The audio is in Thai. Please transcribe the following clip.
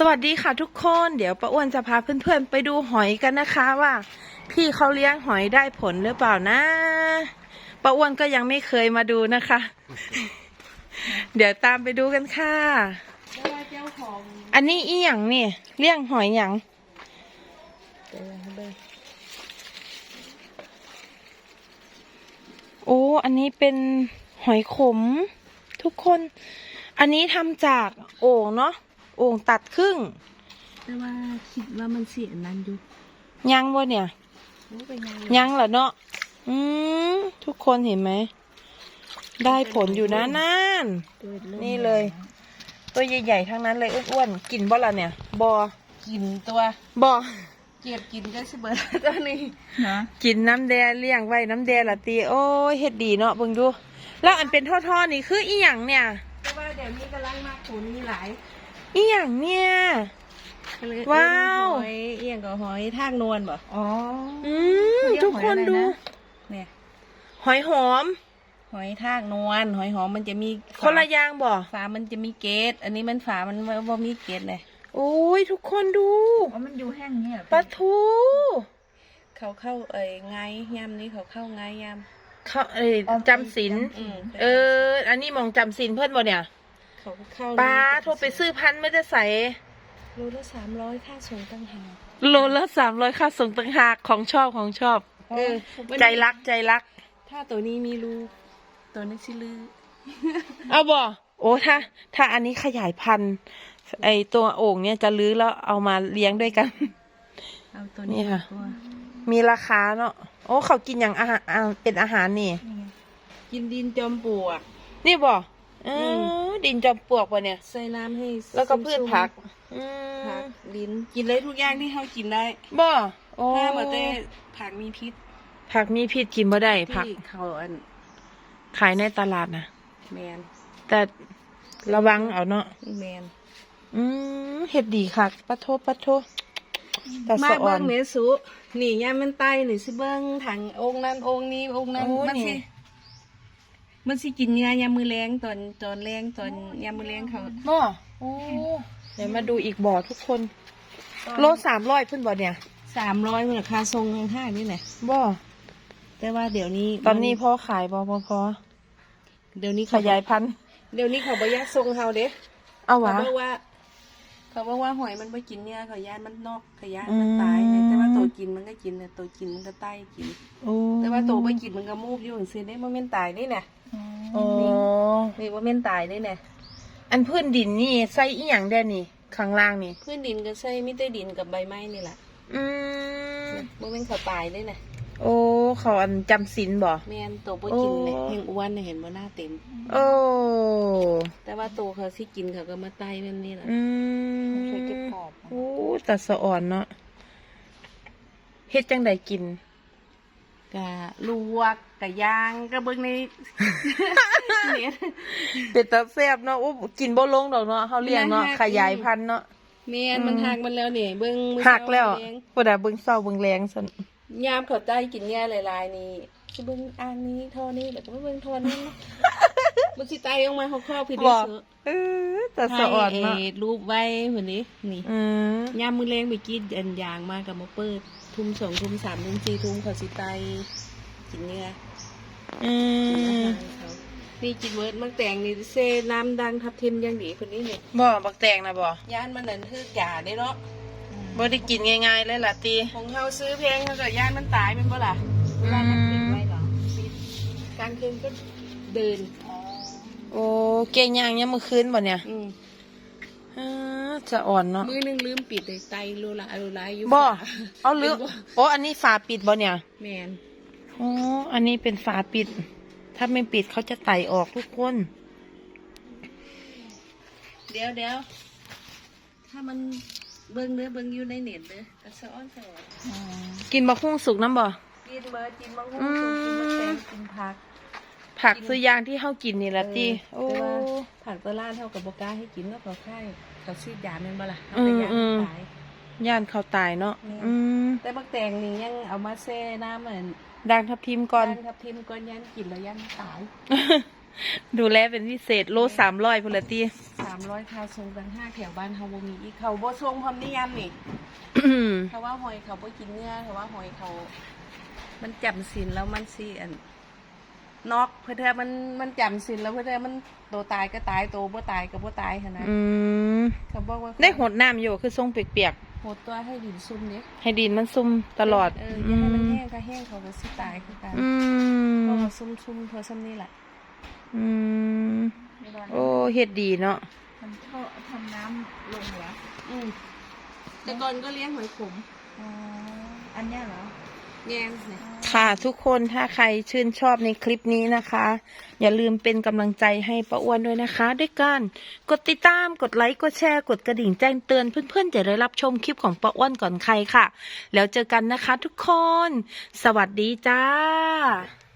สวัสดีค่ะทุกคนเดี๋ยวป้าอ้วนจะพาเพื่อนๆ ไปดูหอยกันนะคะว่า พี่เขาเลี้ยงหอยได้ผลหรือเปล่านะป้าอ้วนก็ยังไม่เคยมาดูนะคะ เดี๋ยวตามไปดูกันค่ะ อันนี้อีหยังนี่เลี้ยงหอยหยังโอ้อันนี้เป็นหอยขม ทุกคน อันนี้ทำจากโอ่งเนาะ โอ่งตัดครึ่ง แต่ว่าคิดว่ามันเสียนั้นอยู่ยังวะเนี่ยโอ้เป็นยังยังเหรอเนาะอืมทุกคนเห็นไหม ได้ผลอยู่นะนั่น นี่เลย ตัวใหญ่ๆทั้งนั้นเลยอ้วนๆกินบ่ละเนี่ยบอกินตัวบอเกียบกินก็สิเบิร์ตัวนี้นะกินน้ำแดงเลี้ยงไว้น้ำแดงละตีโอ้ยเฮ็ดดีเนาะเบิ่งดู แล้วอันเป็นท่อๆนี่คืออีหยังเนี่ยแต่ว่าเดี๋ยวนี้กำลังมากผลมีหลาย อีหยังเนี่ยก็เลยว้าวหอยเอียงกับหอยทากนวลบ่อ๋ออืมทุกคนดู เนี่ยหอยหอม หอยทากนวลหอยหอมมันจะมีคนละอย่างบ่ฝามันจะมีเกล็ดอันนี้มันฝามันบ่มีเกล็ดเลยโอ้ยทุกคนดูว่ามันอยู่แห้งเนี่ยปลาทูเขาเข้าเอ่ยไงยำนี้เขาเข้าไงยำเขาเอ้ยจำศีลอืมเออ อันนี้มองจำศีลเพื่อนบ่เนี่ย เขาเข้าปลาโทรไปซื้อพันธุ์ไม่ได้ใส่โลละสามร้อยค่าส่งตั้งหากโลละสามร้อยค่าส่งต่างหากของชอบของชอบเออใจรักใจรัก ถ้าตัวนี้มีรูตัวนี้สิลือเอาบ่โอ้ถ้า ถ้าอันนี้ขยายพันธุ์ไอตัวโอ่งเนี่ยจะลื้อแล้วเอามาเลี้ยงด้วยกันเอาตัวนี่นี้ค่ะตัวมีราคาเนาะโอ้เขากินอย่างอาหารอ่าเป็นอาหารนี่นี่ไงกินดินจอมปลวกนี่บ่เออม ดินจอมปลวกป่ะเนี่ย ใส่น้ำให้แล้วก็พืชซุ่มๆผัก อืผัมกดินกินได้ทุกอย่างที่เขากินได้บ่โอ้ถ้าบ่ได้ผักมีพิษผักมีพิษกินบ่ได้ผัก ที่เขาอันขายในตลาดนะแมนแต่ระวังเอาเนาะแมนอืมเห็ดดีค่ะปะโทปะโทแต่มาสะอ่อเบิ้นงเมสุนี่ย่ามมันไตนี่สิเบิ้งถังองค์นั้นองค์นี้องค์นั้นโอ้มันนี่ สิ มันสิกินเนื้อยามมือแรงตอนตอนแรงตอนยามมือแรงเขาบ่โอ้เดี๋ยวมาดูอีกบ่อทุกคน โลสามร้อยเพิ่นบ่เนี่ยสามร้อยมูลค่าทรงทั้งห้านี่แหละบ่แต่ว่าเดี๋ยวนี้ตอนนี้พ่อขายบ่พอพอเดี๋ยวนี้ขเขายายพันธุ์เดี๋ยวนี้เขาบอยากทรงเฮาเด้เอาเขาวะบอกว่า เขาบอกว่าหอยมันไปกินเนี่ยเขาย่านมันนอกเขาย่านอืมมันตายไงแต่ว่าตัว กินมันก็กินเนี่ยตัวกินมันก็ใต้กิน โอ้แต่ว่าตัวไปกินมันก็มูฟอยู่อย่างซีได้มันเป็นตายนี่แหละโอ้นี่ว่าเป็นตายนี่แหละอันพื้นดินนี่ใส่อีหยังได้นี่ ข้างล่างนี่ พื้นดินก็ใช่มิได้ดินกับใบไม้นี่แหละอืมมันเป็นเขาตายนี่แหละโอ้เขาอันจำศีลบ่ แม่นตัวไปกินเนี่ยโอ้ เฮงอ้วนเนี่ยเห็นว่าหน้าเต็ม โอ้แต่ว่าตัวเขาที่กินเขาก็มาไตมันนี่แหละอืมเคยเก็บกรอบโอ้แต่สะอ่อนเนาะ เฮ็ดจังใดกิน กะลวกกะย่างกะเบิ่งใน เน็ต เป็ดตาแซ่บเนาะโอ้กินบ่ลงดอกเนาะเฮาเลี้ยงเนาะมันหักขยายพันธุ์เนาะ แม่นมันหักมันแล้วเนี่ยเบิ่งมื้อหักแล้วเช้าเยงบ่ได้เบิ่งเศร้าเบิ่งแรงซั่นยามเขาใต้กินแย่หลายๆนี่คือเบิ่งอ่างนี้ท่อนี้แล้วก็มาเบิ่งท่อนี้นะมันสิไตออกมาเขาครอบผิดบ่เสือเออแต่สะอ่อนเนาะถ่ยรูปไว้หุ่นนี้นี่อืมยามมือแรงไปกินอันยางมากับมาเปิด ทุ่มสองทุ่มสามทุ่มสี่ทุ่มเขาสิไตกินเนื้ออือมเขานี่กินเวิร์ดมักแต่งนี่เซน้ำดังทับทิมอยังดีคนนี้นี่บ่ บักแตงนะบ่ย่านมันนั่นคือยาได้เนาะบ่ได้กินง่ายๆเลยล่ะติของเขาซื้อแพงเขาก็ย่านมันตายเป็นบ่ล่ะเวลามันปิดไว้เหรอปิดกลางคืนก็เดิน โอ้ เก่งย่างยามมื้อคืนบ่เนี่ย อืมเออสะอ่อนเนาะมือหนึงลืมปิดเลยไตโลละโลละอยู่บ่ฝเอาลืมโอ้อันนี้ฝาปิดบ่เนี่ย แมนอ๋ออันนี้เป็นฝาปิด ถ้าไม่ปิดเขาจะไต่ออกทุกคน เดี๋ยวเดี๋ยวถ้ามันเบิ่งเด้อเบิ่งอยู่ในเน็ตเด้อกระสะอ้อนสะอ้อนกินบะคุ้งสุกน้ำบ่กินเบิร์ดกินมะม่วอืงมกินมะแตงกินผัก ผักซื้อยางที่เฮากินนี่ละติเอโอ้อแต่ว่าผักตลาดเท่ากับบกล้าให้กินแล้วเขาค่าย เขาซีดยาแม่นบ่ล่ะอืเอามไปยาอืม ตายย่านเขาตายเนาะเนี่ยอืมแต่มะแตงนี่ยังเอามาแช่น้ำเหมือนด่างทับทิมก่อนย่านทับทิมก่อนยันกินแล้วยันตายดูแลเป็นพิเศษโลสามร้อยพุนละตี สามร้อยคาทรงต่างห้าแถวบ้านเฮาบ่มีอีกเขาบ่ทรงพร้อมนิยามนี่เขาว่าหอยเขาบ่กินเนื้อเขาว่าหอยเขา มันจำศีลแล้วมันสิอันนอกเพื่อเธอมันมันจำศีลแล้วเพื่อเธอมันโตตายก็ตายโตบ่ตายก็บ่ตายหั่นนะ อืม เขาบอกว่าได้หดน้ำอยู่คือทรงเปียกโหดตัวให้ดินซุ่มเด้ๆให้ดินมันซุ่มตลอด เอออย่าให้มันแห้งถ้าแห้งเขาก็สิตายคือกันอืมเพราะว่าซุ่มๆเท่าซ้ำนี่แหละอืมโอ้เฮ็ดดีเนาะมันเข้าทำน้ำลงเหรออืมแต่ก่อนก็เลี้ยงหอยขมอ๋ออันเนี้ยเหรอ แยงเนี่ยค่ะทุกคนถ้าใครชื่นชอบในคลิปนี้นะคะ อย่าลืมเป็นกำลังใจให้ป้าอ้วนด้วยนะคะ ด้วยการกดติดตามกดไลค์กดแชร์กดกระดิ่งแจ้งเตือนเพื่อนๆจะได้รับชมคลิปของป้าอ้วนก่อนใครค่ะ แล้วเจอกันนะคะทุกคน สวัสดีจ้า